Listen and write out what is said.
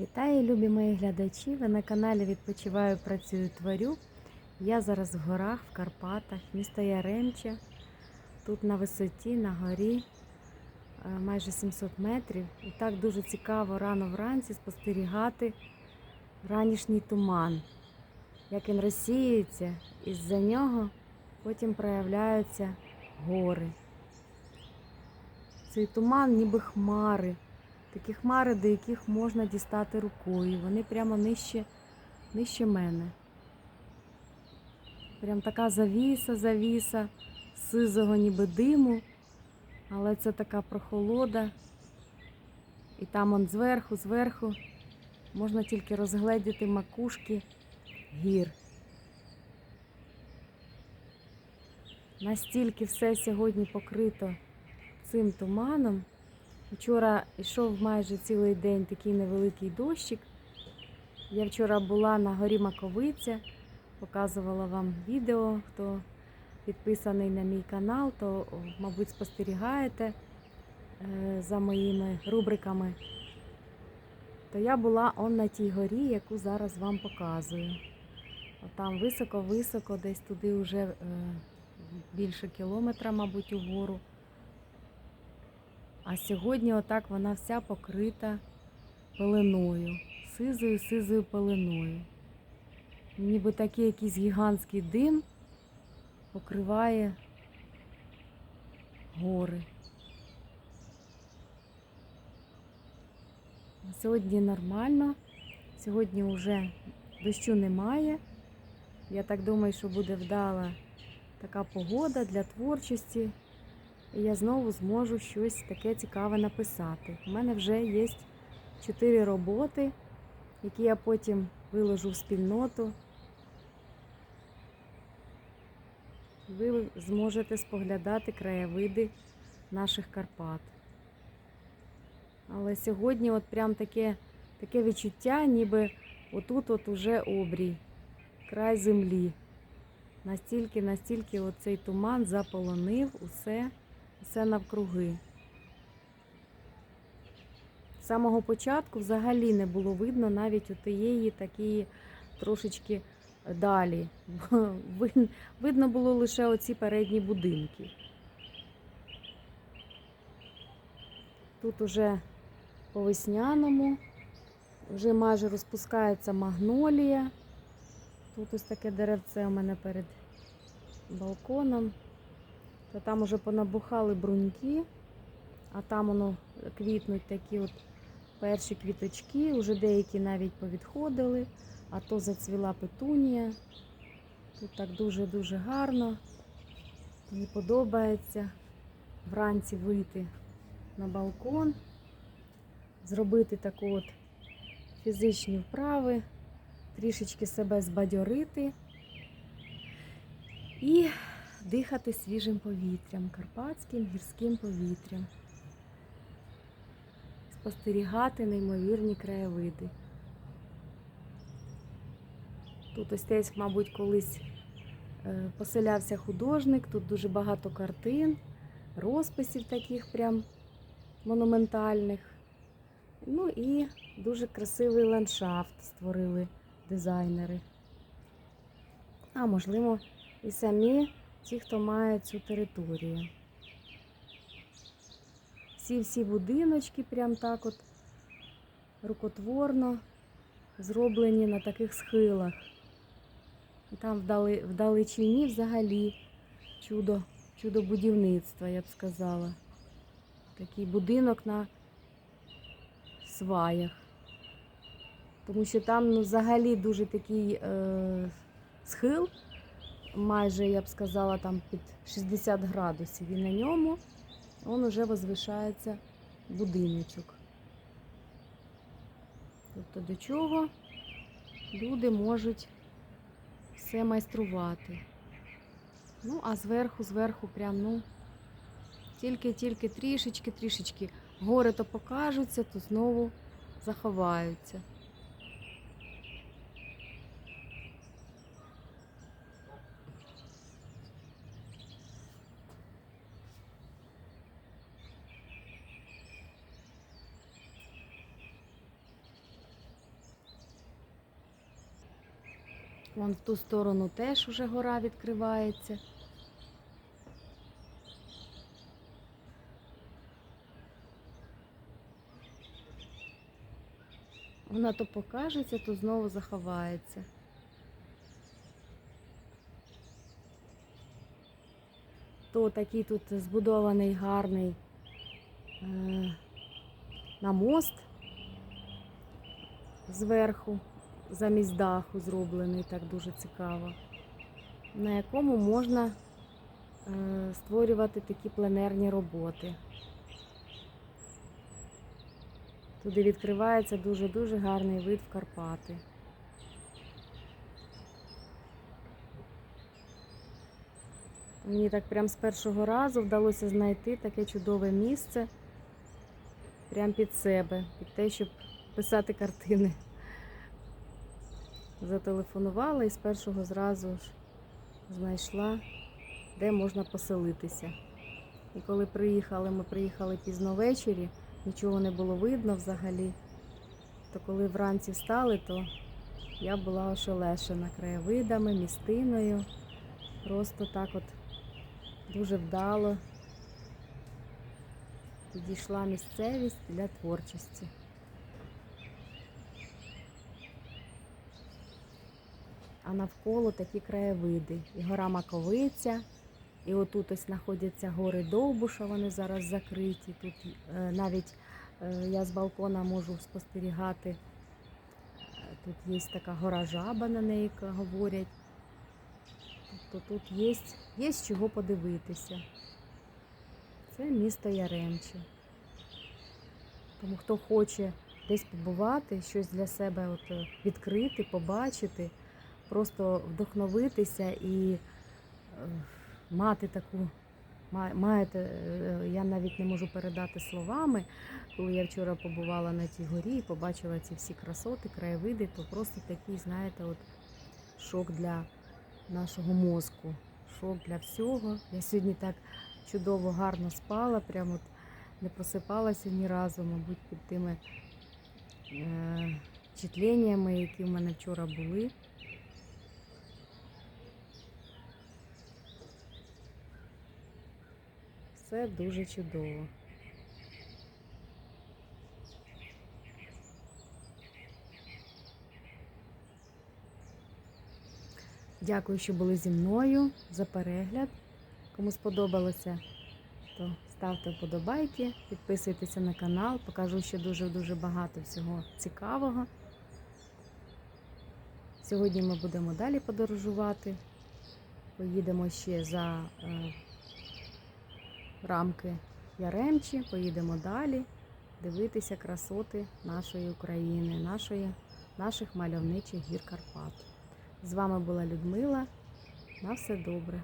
Вітаю, любі мої глядачі! Ви на каналі Відпочиваю, працюю, творю. Я зараз в горах, в Карпатах, місто Яремче. Тут на висоті, на горі е, майже 700 метрів. І так дуже цікаво рано вранці спостерігати ранішній туман, як він розсіюється, і з-за нього потім проявляються гори. Цей туман ніби хмари. Такі хмари, до яких можна дістати рукою. Вони прямо нижче, нижче мене. Прям така завіса, завіса, сизого ніби диму, але це така прохолода. І там он зверху, зверху можна тільки розгледіти макушки гір. Настільки все сьогодні покрито цим туманом. Вчора йшов майже цілий день такий невеликий дощик. Я вчора була на горі Маковиця, показувала вам відео. Хто підписаний на мій канал, то, мабуть, спостерігаєте е, за моїми рубриками. То я була он на тій горі, яку зараз вам показую. Там високо-високо, десь туди вже е, більше кілометра, мабуть, угору. А сьогодні отак вона вся покрита пеленою, сизою сизою пеленою. Ніби такий якийсь гігантський дим покриває гори. Сьогодні нормально, сьогодні вже дощу немає. Я так думаю, що буде вдала така погода для творчості. І я знову зможу щось таке цікаве написати. У мене вже є чотири роботи, які я потім виложу в спільноту. Ви зможете споглядати краєвиди наших Карпат. Але сьогодні от прям таке, таке відчуття, ніби отут от уже обрій, край землі. Настільки, настільки оцей туман заполонив усе все навкруги. З самого початку взагалі не було видно навіть у тієї такої трошечки далі. Видно було лише оці передні будинки. Тут уже по весняному, вже майже розпускається магнолія. Тут ось таке деревце у мене перед балконом то там уже понабухали бруньки, а там воно квітнуть такі от перші квіточки, вже деякі навіть повідходили, а то зацвіла петунія. Тут так дуже-дуже гарно. Мені подобається вранці вийти на балкон, зробити таку от фізичні вправи, трішечки себе збадьорити. І дихати свіжим повітрям, карпатським гірським повітрям, спостерігати неймовірні краєвиди. Тут ось десь, мабуть, колись е, поселявся художник, тут дуже багато картин, розписів таких прям монументальних. Ну і дуже красивий ландшафт створили дизайнери. А можливо, і самі ті, хто має цю територію. Всі-всі будиночки прям так от рукотворно зроблені на таких схилах. Там вдалечині взагалі чудо, чудо будівництва, я б сказала. Такий будинок на сваях. Тому що там ну, взагалі дуже такий е, схил майже, я б сказала, там під 60 градусів. І на ньому он уже возвишається будиночок. Тобто до чого люди можуть все майструвати. Ну, а зверху, зверху, прям, ну, тільки-тільки трішечки, трішечки гори то покажуться, то знову заховаються. Вон в ту сторону теж уже гора відкривається. Вона то покажеться, то знову заховається. То такий тут збудований гарний е, на мост зверху, замість даху зроблений, так дуже цікаво, на якому можна е, створювати такі пленерні роботи. Туди відкривається дуже-дуже гарний вид в Карпати. Мені так прям з першого разу вдалося знайти таке чудове місце прям під себе, під те, щоб писати картини. Зателефонувала і з першого зразу ж знайшла, де можна поселитися. І коли приїхали, ми приїхали пізно ввечері, нічого не було видно взагалі. То коли вранці встали, то я була ошелешена краєвидами, містиною. Просто так от дуже вдало підійшла місцевість для творчості. А навколо такі краєвиди. І гора Маковиця, і отут ось знаходяться гори Довбуша, вони зараз закриті. Тут е, навіть е, я з балкона можу спостерігати. е, Тут є така гора жаба, на неї говорять. Тобто тут є, є з чого подивитися. Це місто Яремче. Тому хто хоче десь побувати, щось для себе от відкрити, побачити, просто вдохновитися і е, мати таку, маєте, е, я навіть не можу передати словами, коли я вчора побувала на тій горі і побачила ці всі красоти, краєвиди, то просто такий, знаєте, от шок для нашого мозку, шок для всього. Я сьогодні так чудово, гарно спала, прямо от не просипалася ні разу, мабуть, під тими е, вчитленнями, які в мене вчора були. Все дуже чудово. Дякую, що були зі мною за перегляд. Кому сподобалося, то ставте вподобайки, підписуйтеся на канал, покажу ще дуже-дуже багато всього цікавого. Сьогодні ми будемо далі подорожувати. Поїдемо ще за е, рамки Яремчі, поїдемо далі дивитися красоти нашої України, нашої, наших мальовничих гір Карпат. З вами була Людмила. На все добре.